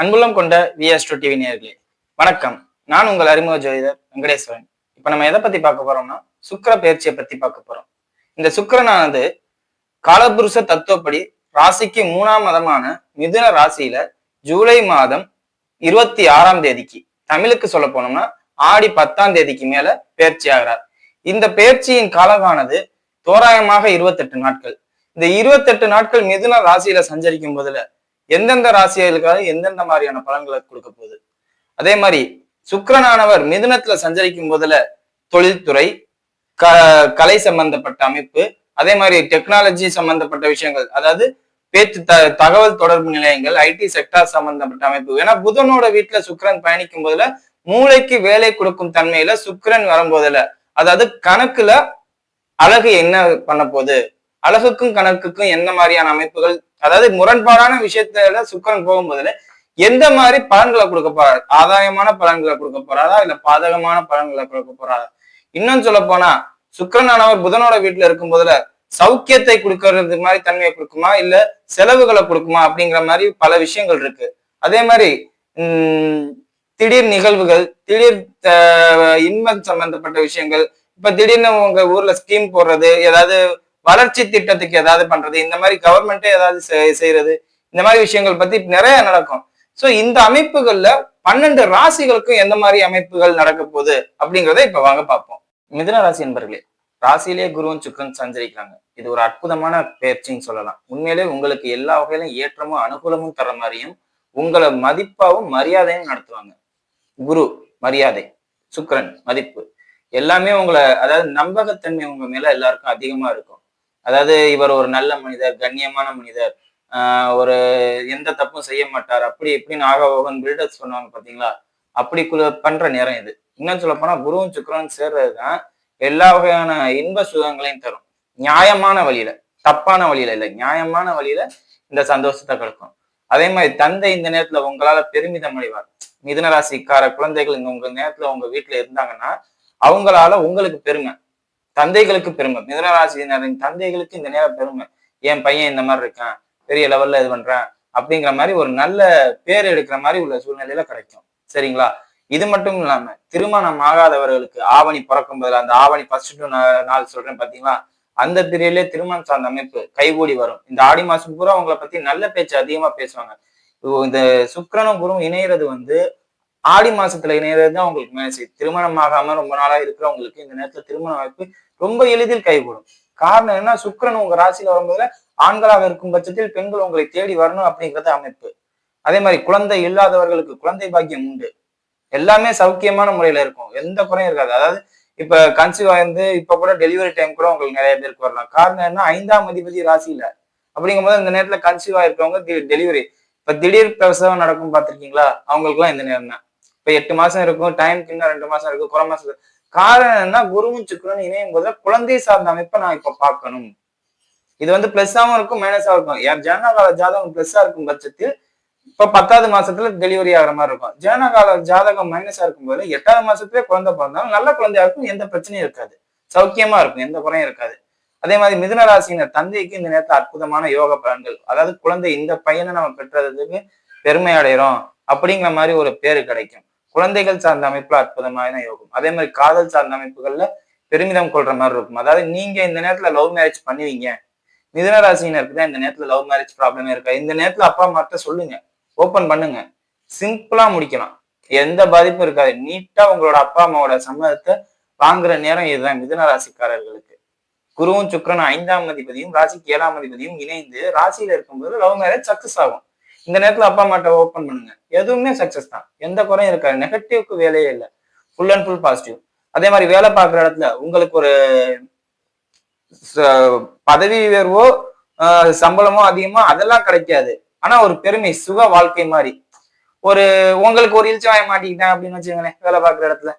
அன்புள்ளம் கொண்ட vs to TV நேர்களே வணக்கம். நான் உங்கள் அறிமுக ஜோதிடர் வெங்கடேஸ்வரன். இப்ப நம்ம எதை பத்தி பார்க்க போறோம்னா சுக்கர பயிற்சியை பத்தி பார்க்க போறோம். இந்த சுக்கிரனானது காலபுருஷ தத்துவப்படி ராசிக்கு மூணாம் மதமான மிதுன ராசியில ஜூலை மாதம் இருபத்தி ஆறாம் தேதிக்கு தமிழுக்கு சொல்ல போனோம்னா ஆடி பத்தாம் தேதிக்கு மேல பயிற்சி ஆகிறார். இந்த பயிற்சியின் காலமானது தோராயமாக இருபத்தெட்டு நாட்கள். இந்த இருபத்தெட்டு நாட்கள் மிதுன ராசியில சஞ்சரிக்கும் போதுல எந்தெந்த ராசிகளுக்காக எந்தெந்த மாதிரியான பலன்களை கொடுக்க போகுது? அதே மாதிரி சுக்கிரனானவர் மிதுனத்துல சஞ்சரிக்கும் போதுல தொழில்துறை க கலை சம்பந்தப்பட்ட அமைப்பு அதே மாதிரி டெக்னாலஜி சம்பந்தப்பட்ட விஷயங்கள் அதாவது பேச்சு த தகவல் தொடர்பு நிலையங்கள் ஐடி செக்டார் சம்பந்தப்பட்ட அமைப்பு. ஏன்னா புதனோட வீட்டுல சுக்கிரன் பயணிக்கும் போதுல மூளைக்கு வேலை கொடுக்கும் தன்மையில சுக்கரன் வரும்போதுல அதாவது கணக்குல அழகு என்ன பண்ண போகுது? அழகுக்கும் கணக்குக்கும் என்ன மாதிரியான அமைப்புகள் அதாவது முரண்பாடான விஷயத்துல சுக்கரன் போகும்போதுல எந்த மாதிரி பலன்களை கொடுக்க போறாரு? ஆதாயமான பலன்களை கொடுக்க போறாரா? இல்ல பாதகமான பலன்களை கொடுக்க போறாரா? இன்னும் சொல்ல போனா சுக்கரனானவர் புதனோட வீட்டுல இருக்கும் போதுல சௌக்கியத்தை கொடுக்கறது மாதிரி தன்மையை கொடுக்குமா? இல்ல செலவுகளை கொடுக்குமா? அப்படிங்கிற மாதிரி பல விஷயங்கள் இருக்கு. அதே மாதிரி உம் திடீர் நிகழ்வுகள் திடீர் இன்பம் சம்பந்தப்பட்ட விஷயங்கள் இப்ப திடீர்னு உங்க ஊர்ல ஸ்கீம் போடுறது ஏதாவது வளர்ச்சி திட்டத்துக்கு ஏதாவது பண்றது இந்த மாதிரி கவர்மெண்ட்டே ஏதாவது செய்யறது இந்த மாதிரி விஷயங்கள் பத்தி நிறைய நடக்கும். சோ இந்த அமைப்புகள்ல பன்னெண்டு ராசிகளுக்கும் எந்த மாதிரி அமைப்புகள் நடக்க போகுது அப்படிங்கிறத இப்ப வாங்க பார்ப்போம். மிதுன ராசி என்பர்களே ராசியிலே குருவும் சுக்கரன் சஞ்சரிக்கிறாங்க. இது ஒரு அற்புதமான பயிற்சின்னு சொல்லலாம். உண்மையிலே உங்களுக்கு எல்லா வகையிலும் ஏற்றமும் அனுகூலமும் தர மாதிரியும் உங்களை மதிப்பாவும் மரியாதையும் நடத்துவாங்க. குரு மரியாதை சுக்கிரன் மதிப்பு. எல்லாமே உங்களை அதாவது நம்பகத்தன்மை உங்க மேல எல்லாருக்கும் அதிகமா இருக்கும். அதாவது இவர் ஒரு நல்ல மனிதர் கண்ணியமான மனிதர். ஒரு எந்த தப்பும் செய்ய மாட்டார். அப்படி இப்படின்னு ஆக ஓகன் பில்டர்ஸ் பண்ணுவாங்க பாத்தீங்களா? அப்படி பண்ற நேரம் இது. இன்னும் சொல்ல போனா குருவும் சுக்கிரனும் சேர்றதுதான் எல்லா வகையான இன்ப சுகங்களையும் தரும். நியாயமான வழியில தப்பான வழியில இல்லை நியாயமான வழியில இந்த சந்தோஷத்தை கொடுக்கும். அதே மாதிரி தந்தை இந்த நேரத்துல உங்களால பெருமிதம் அடைவார். மிதுனராசிக்கார குழந்தைகள் இந்த உங்க நேரத்துல உங்க வீட்டுல இருந்தாங்கன்னா அவங்களால உங்களுக்கு பெருமை. தந்தைகளுக்கு பெருமை. மிதனராசினரின் தந்தைகளுக்கு இந்த நேரம் பெருமை. என் பையன் இந்த மாதிரி இருக்கான் பெரிய லெவல்ல இது பண்றான் அப்படிங்கிற மாதிரி ஒரு நல்ல பேர் எடுக்கிற மாதிரி உள்ள சூழ்நிலையில கிடைக்கும். சரிங்களா? இது மட்டும் இல்லாம திருமணம் ஆகாதவர்களுக்கு ஆவணி பிறக்கும் போதுல அந்த ஆவணி ஃபர்ஸ்ட் நாள் சொல்றேன் பாத்தீங்களா? அந்த பீரியட்லயே திருமணம் சார்ந்த அமைப்பு கைகூடி வரும். இந்த ஆடி மாசம் பூரா அவங்கள பத்தி நல்ல பேச்சு அதிகமா பேசுவாங்க. இந்த சுக்கரனும் குருவும் இணையிறது வந்து ஆடி மாசத்துல இணையிறது தான் உங்களுக்கு மேசி. திருமணம் ஆகாம ரொம்ப நாளா இருக்கிறவங்களுக்கு இந்த நேரத்துல திருமண வாய்ப்பு ரொம்ப எளிதில் கைகூடும். காரணம் என்ன சுக்கிரன் உங்க ராசியில வரும்போதுல ஆண்களாக இருக்கும் பட்சத்தில் பெண்கள் உங்களை தேடி வரணும் அப்படிங்கிறது அமைப்பு. அதே மாதிரி குழந்தை இல்லாதவர்களுக்கு குழந்தை பாக்கியம் உண்டு. எல்லாமே சௌக்கியமான முறையில இருக்கும். எந்த குறையும் இருக்காது. அதாவது இப்ப கன்சீவ் ஆயிருந்து இப்ப கூட டெலிவரி டைம் கூட உங்களுக்கு நிறைய பேருக்கு வரலாம். காரணம் என்ன ஐந்தாம் அதிபதி ராசியில அப்படிங்கும்போது இந்த நேரத்துல கன்சீவ் ஆயிருக்கவங்க டெலிவரி இப்ப திடீர் பிரசவம் நடக்கும் பார்த்திருக்கீங்களா? அவங்களுக்குலாம் இந்த நேரம் தான். இப்ப எட்டு மாசம் இருக்கும் டைம் இன்னும் ரெண்டு மாசம் இருக்கும் குறை மாசம் காரணம் என்ன குருவும் சுக்கிரன் இணையும் போது குழந்தை சார்ந்த அமைப்பை நான் இப்ப பார்க்கணும். இது வந்து பிளஸ்ஸாவும் இருக்கும் மைனஸாவும் இருக்கும். யார் ஜனகால ஜாதகம் பிளஸ்ஸா இருக்கும் பட்சத்தில் இப்ப பத்தாவது மாசத்துல டெலிவரி ஆகிற மாதிரி இருக்கும். ஜனகால ஜாதகம் மைனஸா இருக்கும்போது எட்டாவது மாசத்துல குழந்தை பிறந்தாலும் நல்ல குழந்தையா இருக்கும் எந்த பிரச்சனையும் இருக்காது. சௌக்கியமா இருக்கும் எந்த குறையும் இருக்காது. அதே மாதிரி மிதுன ராசியினர் தந்தைக்கு இந்த நேரத்துல அற்புதமான யோக பலன்கள். அதாவது குழந்தை இந்த பையனை நம்ம பெற்றதுக்கு பெருமை அடைகிறோம் அப்படிங்கிற மாதிரி ஒரு பேரு கிடைக்கும். குழந்தைகள் சார்ந்த அமைப்புல அற்புதமான யோகம். அதே மாதிரி காதல் சார்ந்த அமைப்புகள்ல பெருமிதம் கொள்ற மாதிரி இருக்கும். அதாவது நீங்க இந்த நேரத்துல லவ் மேரேஜ் பண்ணுவீங்க. மிதனராசினருக்கு தான் இந்த நேரத்துல லவ் மேரேஜ் ப்ராப்ளமே இருக்கா? இந்த நேரத்துல அப்பா அம்மாட்ட சொல்லுங்க. ஓப்பன் பண்ணுங்க. சிம்பிளா முடிக்கலாம். எந்த பாதிப்பும் இருக்காது. நீட்டா உங்களோட அப்பா அம்மாவோட சம்மதத்தை வாங்குற நேரம் இதுதான் மிதன ராசிக்காரர்களுக்கு குருவும் சுக்கிரனும் ஐந்தாம் அதிபதியும் ராசிக்கு ஏழாம் அதிபதியும் இணைந்து ராசியில இருக்கும்போது லவ் மேரேஜ் சக்சஸ் ஆகும். இந்த நேரத்துல அப்பா அம்மாட்ட ஓப்பன் பண்ணுங்க. எதுவுமே சக்சஸ் தான். எந்த குறையும் இருக்காது. நெகட்டிவ்க்கு வேலையே இல்லை. ஃபுல் அண்ட் ஃபுல் பாசிட்டிவ் அதே மாதிரி வேலை பார்க்குற இடத்துல உங்களுக்கு ஒரு ச- பதவி உயர்வோ ஆஹ் சம்பளமோ அதிகமா அதெல்லாம் கிடைக்காது. ஆனா ஒரு பெருமை சுக வாழ்க்கை மாதிரி. ஒரு உங்களுக்கு ஒரு இழிச்சவாய மாட்டிக்கிட்டேன் அப்படின்னு வச்சுக்கோங்களேன் வேலை பார்க்குற இடத்துல.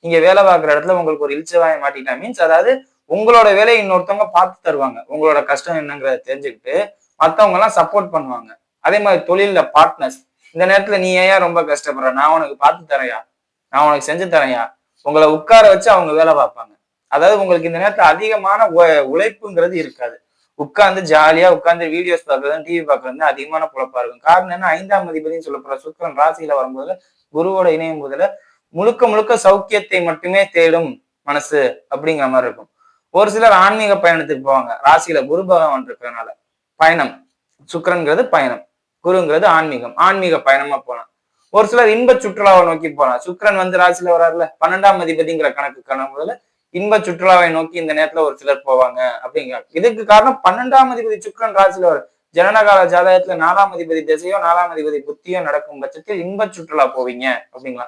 நீங்க வேலை பார்க்குற இடத்துல உங்களுக்கு ஒரு இழிச்சவாய மாட்டிக்கிட்டேன் மீன்ஸ் அதாவது உங்களோட வேலையை இன்னொருத்தவங்க பார்த்து தருவாங்க. உங்களோட கஷ்டம் என்னங்கிறத தெரிஞ்சுக்கிட்டு மற்றவங்க எல்லாம் சப்போர்ட் பண்ணுவாங்க. அதே மாதிரி தொழிலில் பார்ட்னர்ஸ் இந்த நேரத்துல நீ ஏன் ரொம்ப கஷ்டப்படுற? நான் உனக்கு பார்த்து தரையா நான் உனக்கு செஞ்சு தரையா உங்களை உட்கார வச்சு அவங்க வேலை பார்ப்பாங்க. அதாவது உங்களுக்கு இந்த நேரத்துல அதிகமான உ- உழைப்புங்கிறது இருக்காது. உட்காந்து ஜாலியா உட்காந்து வீடியோஸ் பார்க்கறதும் டிவி பார்க்கறது அதிகமான பொழப்பா இருக்கும். காரணம் என்ன? ஐந்தாம் அதிபதினு சொல்லப்படுற சுக்கிரன் ராசியில வரும்போதுல குருவோட இணையும் போதுல முழுக்க முழுக்க சௌக்கியத்தை மட்டுமே தேடும் மனசு அப்படிங்கிற மாதிரி இருக்கும். ஒரு சிலர் ஆன்மீக பயணத்துக்கு போவாங்க. ராசியில குரு பகவான் இருக்கிறதுனால பயணம். சுக்கரன்கிறது பயணம். குருங்கிறது ஆன்மீகம் ஆன்மீக பயணமா போலாம். ஒரு சிலர் இன்ப சுற்றுலாவை நோக்கி போலாம். சுக்கரன் வந்து ராசியில வராருல பன்னெண்டாம் அதிபதிங்கிற கணக்கு கணக்குல இன்ப சுற்றுலாவை நோக்கி இந்த நேரத்துல ஒரு சிலர் போவாங்க அப்படிங்கிறாங்க இதுக்கு காரணம் பன்னெண்டாம் அதிபதி சுக்கிரன் ராசியில வர ஜனனகால ஜாதகத்துல நாலாம் அதிபதி திசையோ நாலாம் அதிபதி புத்தியோ நடக்கும் பட்சத்தில் இன்ப சுற்றுலா போவீங்க அப்படிங்களா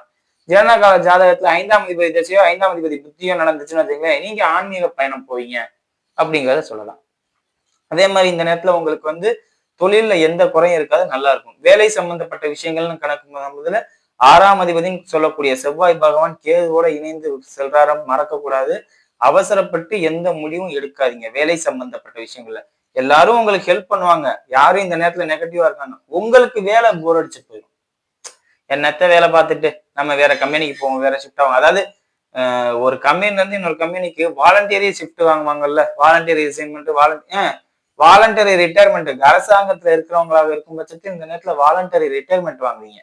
ஜனனகால ஜாதகத்துல ஐந்தாம் அதிபதி திசையோ ஐந்தாம் அதிபதி புத்தியோ நடந்துச்சுன்னு வச்சுங்களேன் நீங்க ஆன்மீக பயணம் போவீங்க அப்படிங்கிறத சொல்லலாம். அதே மாதிரி இந்த நேரத்துல உங்களுக்கு வந்து தொழில்ல எந்த குறையும் இருக்காது நல்லா இருக்கும். வேலை சம்பந்தப்பட்ட விஷயங்கள்னு கணக்கு முதல்ல ஆறாம் அதிபதினு சொல்லக்கூடிய செவ்வாய் பகவான் கேதுவோட இணைந்து செல்றாரம் மறக்கக்கூடாது. அவசரப்பட்டு எந்த முடிவும் எடுக்காதீங்க வேலை சம்பந்தப்பட்ட விஷயங்கள்ல. எல்லாரும் உங்களுக்கு ஹெல்ப் பண்ணுவாங்க. யாரும் இந்த நேரத்துல நெகட்டிவா இருக்காங்க. உங்களுக்கு வேலை போர் அடிச்சு போயிடும் என்னத்த வேலை பார்த்துட்டு நம்ம வேற கம்பெனிக்கு போவோம் வேற ஷிஃப்ட் ஆகும் அதாவது ஒரு கம்பெனில இருந்து இன்னொரு கம்பெனிக்கு வாலண்டியரே ஷிஃப்ட் வாங்குவாங்கல்ல வாலண்டியர் அசைன்மெண்ட் வாலண்டி வாலண்டரி ரிட்டையர்மெண்ட் அரசாங்கத்துல இருக்கிறவங்களாக இருக்கும் பட்சத்தில் இந்த நேரத்துல வாலண்டரி ரிட்டையர்மெண்ட் வாங்குவீங்க.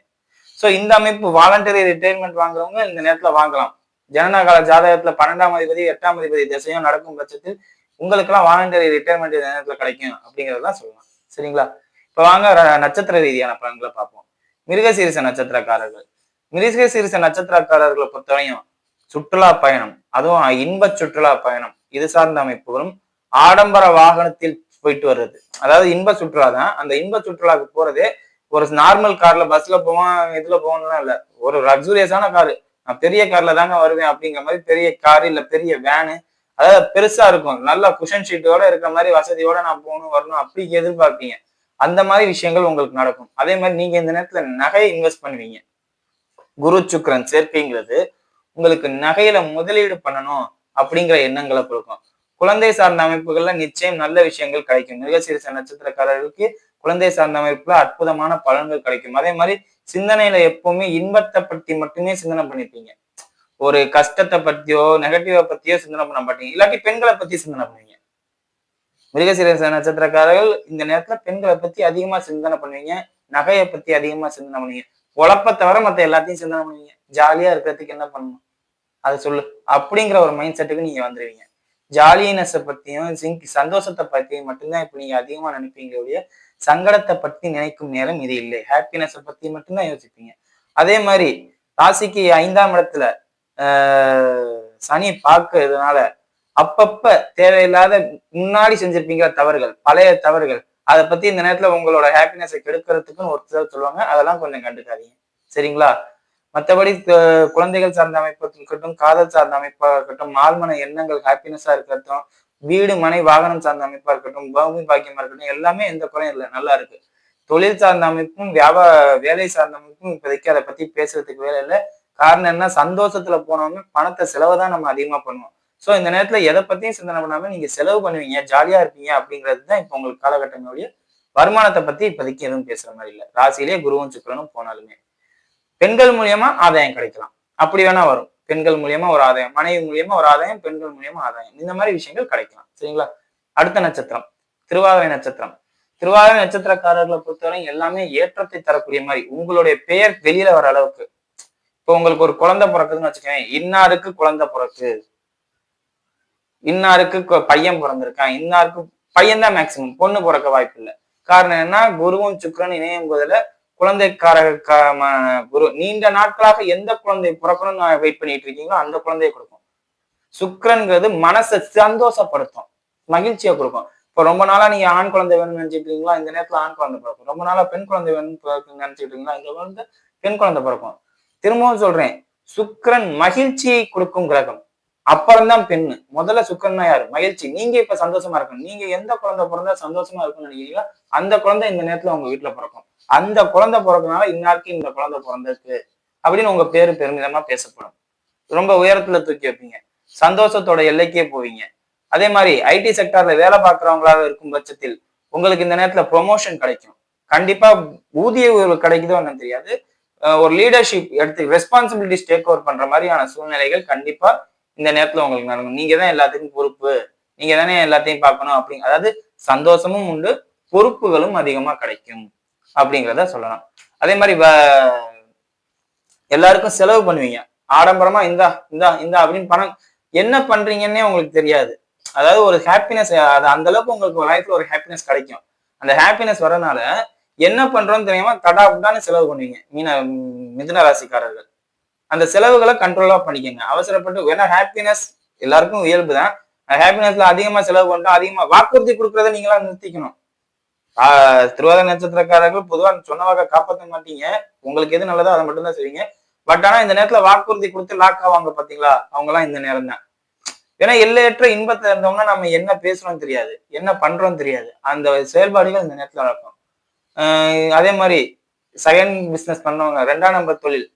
சோ இந்த அமைப்பு வாலண்டரி ரிட்டையர்மெண்ட் வாங்குறவங்க இந்த நேரத்துல வாங்கலாம். ஜனனகால ஜாதகத்துல பன்னெண்டாம் அதிபதி எட்டாம் அதிபதி திசையும் நடக்கும் பட்சத்தில் உங்களுக்கெல்லாம் வாலண்டரி ரிட்டையர்மெண்ட் இந்த நேரத்துல கிடைக்கும் அப்படிங்கறதெல்லாம் சொல்லலாம் சரிங்களா? இப்ப வாங்க நட்சத்திர ரீதியான பலன்களை பார்ப்போம். மிருகசீரிச நட்சத்திரக்காரர்கள். மிருகசீரிச நட்சத்திரக்காரர்களை பொறுத்தவரையும் சுற்றுலா பயணம் அதுவும் இன்ப சுற்றுலா பயணம் இது சார்ந்த அமைப்புகளும் ஆடம்பர வாகனத்தில் போயிட்டு வர்றது. அதாவது இன்ப சுற்றுலா தான். அந்த இன்ப சுற்றுலாவுக்கு போறதே ஒரு நார்மல் கார்ல பஸ்ல போவான் இதுல போகணும்லாம் இல்ல. ஒரு லக்ஸூரியஸான காரு நான் பெரிய கார்ல தாங்க வருவேன் அப்படிங்கிற மாதிரி பெரிய கார் இல்ல பெரிய வேனு அதாவது பெருசா இருக்கும். நல்ல குஷன் ஷீட்டோட இருக்கிற மாதிரி வசதியோட நான் போகணும் வரணும் அப்படி எதிர்பார்ப்பீங்க. அந்த மாதிரி விஷயங்கள் உங்களுக்கு நடக்கும். அதே மாதிரி நீங்க இந்த நேரத்துல நகையை இன்வெஸ்ட் பண்ணுவீங்க. குரு சுக்கரன் சேர்க்கைங்கிறது உங்களுக்கு நகையில முதலீடு பண்ணணும் அப்படிங்கிற எண்ணங்களை கொடுக்கும். குழந்தை சார்ந்த அமைப்புகள்ல நிச்சயம் நல்ல விஷயங்கள் கிடைக்கும். மிருகசீரிச நட்சத்திரக்காரர்களுக்கு குழந்தை சார்ந்த அமைப்புல அற்புதமான பலன்கள் கிடைக்கும். அதே மாதிரி சிந்தனையில எப்பவுமே இன்பத்தை பத்தி மட்டுமே சிந்தனை பண்ணிருப்பீங்க ஒரு கஷ்டத்தை பத்தியோ நெகட்டிவா பத்தியோ சிந்தனை பண்ண மாட்டீங்க. இல்லாட்டி பெண்களை பத்தி சிந்தனை பண்ணுவீங்க. மிருகசீரச நட்சத்திரக்காரர்கள் இந்த நேரத்துல பெண்களை பத்தி அதிகமா சிந்தனை பண்ணுவீங்க. நகையை பத்தி அதிகமா சிந்தனை பண்ணுவீங்க. உழப்ப தவிர மத்த எல்லாத்தையும் சிந்தனை பண்ணுவீங்க. ஜாலியா இருக்கிறதுக்கு என்ன பண்ணணும்? அதை சொல்லு. அப்படிங்கிற ஒரு மைண்ட் செட்டுக்கு நீங்க வந்துருவீங்க. ஜாலியினஸை பத்தியும் சிங் சந்தோஷத்தை பத்தியும் மட்டும்தான் இப்ப நீங்க அதிகமா நினைப்பீங்க ஒழிய சங்கடத்தை பத்தி நினைக்கும் நேரம் இது இல்லை. ஹாப்பினஸை பத்தி மட்டும்தான் யோசிப்பீங்க. அதே மாதிரி ராசிக்கு ஐந்தாம் இடத்துல ஆஹ் சனி பார்க்கறதுனால அப்பப்ப தேவையில்லாத முன்னாடி செஞ்சிருப்பீங்க தவறுகள் பழைய தவறுகள். அதை பத்தி இந்த நேரத்துல உங்களோட ஹாப்பினஸை கெடுக்கிறதுக்குன்னு ஒரு சிலர் சொல்லுவாங்க. அதெல்லாம் கொஞ்சம் கண்டுக்காதீங்க. சரிங்களா? மற்றபடி குழந்தைகள் சார்ந்த அமைப்பாக இருக்கட்டும் காதல் சார்ந்த அமைப்பாக இருக்கட்டும் ஆழ்மன எண்ணங்கள் ஹாப்பினஸா இருக்கட்டும் வீடு மனை வாகனம் சார்ந்த அமைப்பா இருக்கட்டும் பூமி பாக்கியமா இருக்கட்டும் எல்லாமே எந்த குறையும் இல்லை. நல்லா இருக்கு. தொழில் சார்ந்த அமைப்பும் வியாபார வேலை சார்ந்த அமைப்பும் இப்போதைக்கு அதை பத்தி பேசுறதுக்கு வேலை இல்லை. காரணம் என்ன? சந்தோஷத்துல போனவங்க பணத்தை செலவை தான் நம்ம அதிகமா பண்ணுவோம். ஸோ இந்த நேரத்துல எதை பத்தியும் சிந்தனை பண்ணாம நீங்க செலவு பண்ணுவீங்க ஜாலியா இருப்பீங்க அப்படிங்கிறது தான் இப்போ உங்களுக்கு காலகட்டங்களுடைய வருமானத்தை பத்தி இப்போதைக்கு எதுவும் பேசுற மாதிரி இல்லை. ராசியிலேயே குருவும் சுக்கிரனும் போனாலுமே. பெண்கள் மூலியமா ஆதாயம் கிடைக்கலாம். அப்படி வேணா வரும். பெண்கள் மூலியமா ஒரு ஆதாயம் மனைவி மூலியமா ஒரு ஆதாயம் பெண்கள் மூலியமா ஆதாயம். இந்த மாதிரி விஷயங்கள் கிடைக்கலாம். சரிங்களா? அடுத்த நட்சத்திரம். திருவாதிரை நட்சத்திரம். திருவாதிரை நட்சத்திரக்காரர்களை பொறுத்தவரை எல்லாமே ஏற்றத்தை தரக்கூடிய மாதிரி உங்களுடைய பெயர் வெளியில வர அளவுக்கு. இப்போ உங்களுக்கு ஒரு குழந்தை பிறக்குதுன்னு வச்சுக்கோங்க இன்னாருக்கு குழந்தை பிறக்கு? இன்னாருக்கு பையன் பிறந்திருக்கான் இன்னாருக்கு பையன் தான் மேக்சிமம் பொண்ணு பிறக்க வாய்ப்பு இல்லை காரணம் என்ன குருவும் சுக்கிரன் இணையும் போதுல குழந்தைக்காரமான குரு நீண்ட நாட்களாக எந்த குழந்தை பிறக்கணும்னு வெயிட் பண்ணிட்டு இருக்கீங்களோ அந்த குழந்தையை கொடுக்கும். சுக்கரன்கிறது மனசை சந்தோஷப்படுத்தும். மகிழ்ச்சியை கொடுக்கும். இப்போ ரொம்ப நாளா நீங்க ஆண் குழந்தை வேணும்னு நினைச்சிட்டு இருக்கீங்களா? இந்த நேரத்துல ஆண் குழந்தை பிறக்கும். ரொம்ப நாளா பெண் குழந்தை வேணும்னு பிறக்குன்னு நினைச்சிட்டு இருக்கீங்களா? இந்த குழந்தை பெண் குழந்தை பிறக்கும். திரும்பவும் சொல்றேன். சுக்கரன் மகிழ்ச்சியை கொடுக்கும் கிரகம். அப்புறம்தான் பெண்ணு முதல்ல சுக்கரன் யாரு? மகிழ்ச்சி. நீங்க இப்ப சந்தோஷமா இருக்கணும். நீங்க எந்த குழந்தை பிறந்தா சந்தோஷமா இருக்கணும்னு நினைக்கிறீங்களோ அந்த குழந்தை இந்த நேரத்துல உங்க வீட்டுல பிறக்கும். அந்த குழந்தை பிறக்கனால இன்னாருக்கு இந்த குழந்தை பிறந்திருக்கு அப்படின்னு உங்க பேரு பெருமிதமா பேசப்படும். ரொம்ப உயரத்துல தூக்கி வைப்பீங்க. சந்தோஷத்தோட எல்லைக்கே போவீங்க. அதே மாதிரி ஐடி செக்டார்ல வேலை பார்க்குறவங்களாக இருக்கும் பட்சத்தில் உங்களுக்கு இந்த நேரத்துல ப்ரொமோஷன் கிடைக்கும். கண்டிப்பா ஊதிய உயர்வு கிடைக்குதோ என்னன்னு தெரியாது. ஒரு லீடர்ஷிப் எடுத்து ரெஸ்பான்சிபிலிட்டிஸ் டேக் ஓவர் பண்ற மாதிரியான சூழ்நிலைகள் கண்டிப்பா இந்த நேரத்துல உங்களுக்கு நடக்கும். நீங்க தான் எல்லாத்துக்கும் பொறுப்பு. நீங்க தானே எல்லாத்தையும் பார்க்கணும் அப்படிங்க அதாவது சந்தோஷமும் உண்டு பொறுப்புகளும் அதிகமா கிடைக்கும். அப்படிங்கிறத சொல்லலாம். அதே மாதிரி வ- எல்லாருக்கும் செலவு பண்ணுவீங்க. ஆடம்பரமா இந்தா இந்தா இந்தா அப்படின்னு பணம் என்ன பண்றீங்கன்னே உங்களுக்கு தெரியாது. அதாவது ஒரு ஹாப்பினஸ் அது அந்த அளவுக்கு உங்களுக்கு லைஃப்ல ஒரு ஹாப்பினஸ் கிடைக்கும். அந்த ஹாப்பினஸ் வரனால என்ன பண்றோம்னு தெரியாம கடா புடான்னு செலவு பண்ணுவீங்க மீன மிதுன ராசிக்காரர்கள். அந்த செலவுகளை கண்ட்ரோலா பண்ணிக்கோங்க. அவசரப்பட்டு ஏன்னா ஹாப்பினஸ் எல்லாருக்கும் இயல்பு தான் ஹாப்பினஸ்ல அதிகமா செலவு பண்ணிட்டோம் அதிகமா வாக்குறுதி கொடுக்கறத நீங்களா நிறுத்திக்கணும். திருவாதிரை நட்சத்திரக்காரர்கள் பொதுவா சொன்ன வாக்க காப்பாற்ற மாட்டீங்க. உங்களுக்கு எது நல்லதோ அதை மட்டும் தான் செய்வீங்க. பட் ஆனா இந்த நேரத்துல வாக்குறுதி கொடுத்து லாக் ஆவாங்க பாத்தீங்களா? அவங்க எல்லாம் இந்த நேரம் தான் ஏன்னா எல்லையற்ற இன்பத்துல இருந்தவங்க நம்ம என்ன பேசுறோம் தெரியாது. என்ன பண்றோம் தெரியாது. அந்த செயல்பாடுகள் இந்த நேரத்துல நடக்கும். ஆஹ் அதே மாதிரி செகண்ட் பிசினஸ் பண்ணவங்க ரெண்டாம் நம்பர் தொழில்.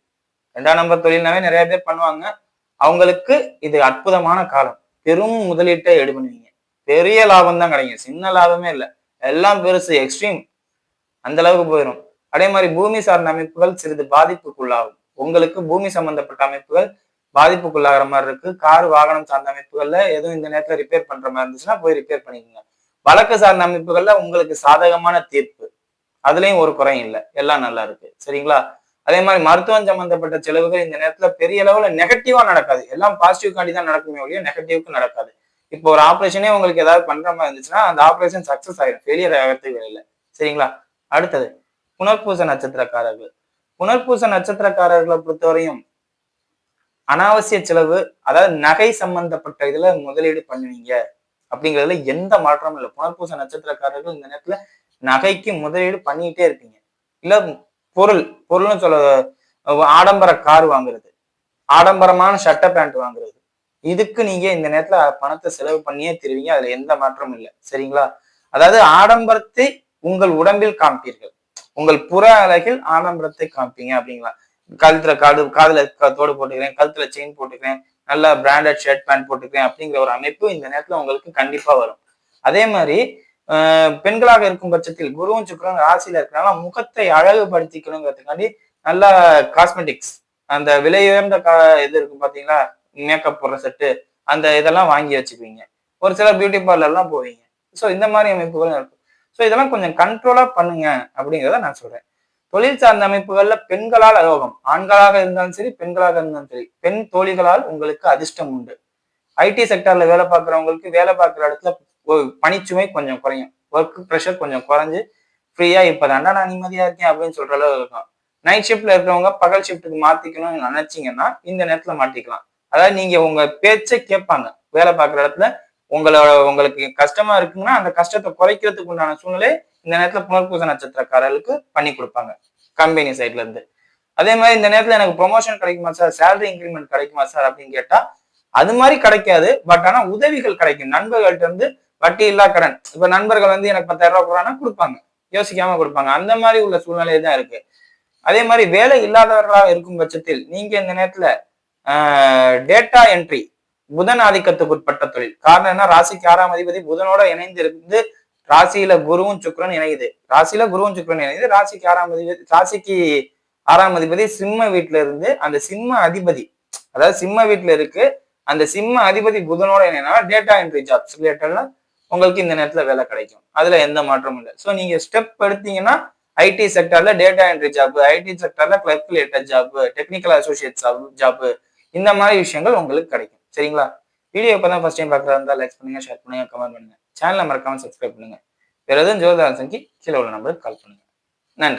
ரெண்டாம் நம்பர் தொழில்னாவே நிறைய பேர் பண்ணுவாங்க. அவங்களுக்கு இது அற்புதமான காலம். பெரும் முதலீட்டை எடு பண்ணுவீங்க பெரிய லாபம் தான் கிடைக்கும். சின்ன லாபமே இல்லை. எல்லாம் பெருசு எக்ஸ்ட்ரீம் அந்த அளவுக்கு போயிடும் அதே மாதிரி பூமி சார்ந்த அமைப்புகள் சிறிது பாதிப்புக்குள்ளாகும். உங்களுக்கு பூமி சம்பந்தப்பட்ட அமைப்புகள் பாதிப்புக்குள்ளாகிற மாதிரி இருக்கு. கார் வாகனம் சார்ந்த அமைப்புகள்ல எதுவும் இந்த நேரத்துல ரிப்பேர் பண்ற மாதிரி இருந்துச்சுன்னா போய் ரிப்பேர் பண்ணிக்கோங்க. வழக்கு சார்ந்த அமைப்புகள்ல உங்களுக்கு சாதகமான தீர்ப்பு. அதுலயும் ஒரு குறையும் இல்லை. எல்லாம் நல்லா இருக்கு. சரிங்களா? அதே மாதிரி மருத்துவம் சம்பந்தப்பட்ட செலவுகள் இந்த நேரத்துல பெரிய அளவுல நெகட்டிவா நடக்காது. எல்லாம் பாசிட்டிவ் காண்டி தான் நடக்குமே ஒழிய நெகட்டிவ்க்கு நடக்காது. இப்போ ஒரு ஆப்ரேஷனே உங்களுக்கு ஏதாவது பண்ற மாதிரி இருந்துச்சுன்னா அந்த ஆப்ரேஷன் சக்சஸ் ஆயிடும் ஃபெயிலியர் ஆகிறதுக்கு இல்லை சரிங்களா? அடுத்தது புனர்பூச நட்சத்திரக்காரர்கள். புனர்பூச நட்சத்திரக்காரர்களை பொறுத்தவரையும் அனாவசிய செலவு அதாவது நகை சம்பந்தப்பட்ட இதுல முதலீடு பண்ணுவீங்க. அப்படிங்கிறதுல எந்த மாற்றமும் இல்லை. புனர்பூச நட்சத்திரக்காரர்கள் இந்த நேரத்துல நகைக்கு முதலீடு பண்ணிக்கிட்டே இருப்பீங்க. இல்ல பொருள் பொருள்னு சொல்ல ஆடம்பர கார் வாங்குறது ஆடம்பரமான சட்டை பேண்ட் வாங்குறது இதுக்கு நீங்க இந்த நேரத்துல பணத்தை செலவு பண்ணியே திருவீங்க. அதுல எந்த மாற்றமும் இல்லை. சரிங்களா? அதாவது ஆடம்பரத்தை உங்கள் உடம்பில் காமிப்பீர்கள் உங்கள் புற அழகில் ஆடம்பரத்தை காமிப்பீங்க அப்படிங்களா? கழுத்துல காடு காதுல க- தோடு போட்டுக்கிறேன் கழுத்துல செயின் போட்டுக்கிறேன் நல்ல பிராண்டட் ஷர்ட் பேண்ட் போட்டுக்கிறேன் அப்படிங்கிற ஒரு அமைப்பு இந்த நேரத்துல உங்களுக்கு கண்டிப்பா வரும். அதே மாதிரி ஆஹ் பெண்களாக இருக்கும் பட்சத்தில் குருவும் சுக்கரன் ராசியில இருக்கிறனால முகத்தை அழகுபடுத்திக்கணுங்கிறதுக்காண்டி நல்ல காஸ்மெட்டிக்ஸ் அந்த விலையுயர்ந்த கா இது இருக்கும் பாத்தீங்களா? மேக்கப் போடுற செட்டு அந்த இதெல்லாம் வாங்கி வச்சுக்குவீங்க. ஒரு சில பியூட்டி பார்லர்லாம் போவீங்க. ஸோ இந்த மாதிரி அமைப்புகளும் இருக்கும். ஸோ இதெல்லாம் கொஞ்சம் கண்ட்ரோலா பண்ணுங்க அப்படிங்கிறத நான் சொல்றேன். தொழில் சார்ந்த அமைப்புகள்ல பெண்களால் அயோகம் ஆண்களாக இருந்தாலும் சரி பெண்களாக இருந்தாலும் சரி பெண் தோழிகளால் உங்களுக்கு அதிர்ஷ்டம் உண்டு. ஐடி செக்டர்ல வேலை பார்க்குறவங்களுக்கு வேலை பார்க்குற இடத்துல பணிச்சுமை கொஞ்சம் குறையும். ஒர்க் ப்ரெஷர் கொஞ்சம் குறைஞ்சு ஃப்ரீயா இப்பதான்டா நான் நிம்மதியா இருக்கேன் அப்படின்னு சொல்ற அளவு இருக்கும். நைட் ஷிஃப்ட்ல இருக்கிறவங்க பகல் ஷிஃப்ட்டுக்கு மாத்திக்கணும்னு நினைச்சீங்கன்னா இந்த நேரத்துல மாட்டிக்கலாம். அதாவது நீங்க உங்க பேச்சை கேட்பாங்க. வேலை பார்க்குற இடத்துல உங்களோட உங்களுக்கு கஷ்டமா இருக்குங்கன்னா அந்த கஷ்டத்தை குறைக்கிறதுக்கு உண்டான சூழ்நிலை இந்த நேரத்துல புனர்பூச நட்சத்திரக்காரர்களுக்கு பண்ணி கொடுப்பாங்க. கம்பெனி சைட்ல இருந்து. அதே மாதிரி இந்த நேரத்துல எனக்கு ப்ரொமோஷன் கிடைக்குமா சார் சேலரி இன்க்ரிமெண்ட் கிடைக்குமா சார் அப்படின்னு கேட்டா அது மாதிரி கிடைக்காது. பட் ஆனா உதவிகள் கிடைக்கும். நண்பர்கள்ட்ட இருந்து வட்டி இல்லா கடன். இப்ப நண்பர்கள் வந்து எனக்கு பத்தாயிரம் ரூபாய் கொடுறாங்கன்னா கொடுப்பாங்க. யோசிக்காம கொடுப்பாங்க. அந்த மாதிரி உள்ள சூழ்நிலை தான் இருக்கு. அதே மாதிரி வேலை இல்லாதவர்களாக இருக்கும் பட்சத்தில் நீங்க இந்த நேரத்துல டேட்டா என்ட்ரி புதன் ஆதிக்கத்துக்கு உட்பட்ட தொழில். காரணம் என்ன ராசிக்கு ஆறாம் அதிபதி புதனோட இணைந்து இருந்து ராசியில குருவும் சுக்கரன் இணையுது. ராசியில குருவும் சுக்கரன் இணையுது. ராசிக்கு ஆறாம் அதிபதி ராசிக்கு ஆறாம் அதிபதி சிம்ம வீட்டுல இருந்து அந்த சிம்ம அதிபதி அதாவது சிம்ம வீட்டுல இருக்கு. அந்த சிம்ம அதிபதி புதனோட இணைனா டேட்டா என்ட்ரி ஜாப்ஸ் ரிலேட்டட்ல உங்களுக்கு இந்த நேரத்துல வேலை கிடைக்கும். அதுல எந்த மாற்றமும் இல்லை. ஸோ நீங்க ஸ்டெப் எடுத்தீங்கன்னா ஐடி செக்டர்ல data entry job IT செக்டர்ல clerk related job technical associate job இந்த மாதிரி விஷயங்கள் உங்களுக்கு கிடைக்கும். சரிங்களா? வீடியோ இப்போ தான் ஃபர்ஸ்ட் டைம் பார்க்குறதா இருந்தால் லைக் பண்ணுங்க ஷேர் பண்ணுங்க கமெண்ட் பண்ணுங்க. சேனலை மறக்காம சப்ஸ்கிரைப் பண்ணுங்க. வேற எதுவும் ஜோதிதாசன்க்கு கீழே உள்ள நம்பருக்கு கால் பண்ணுங்க. நன்றி.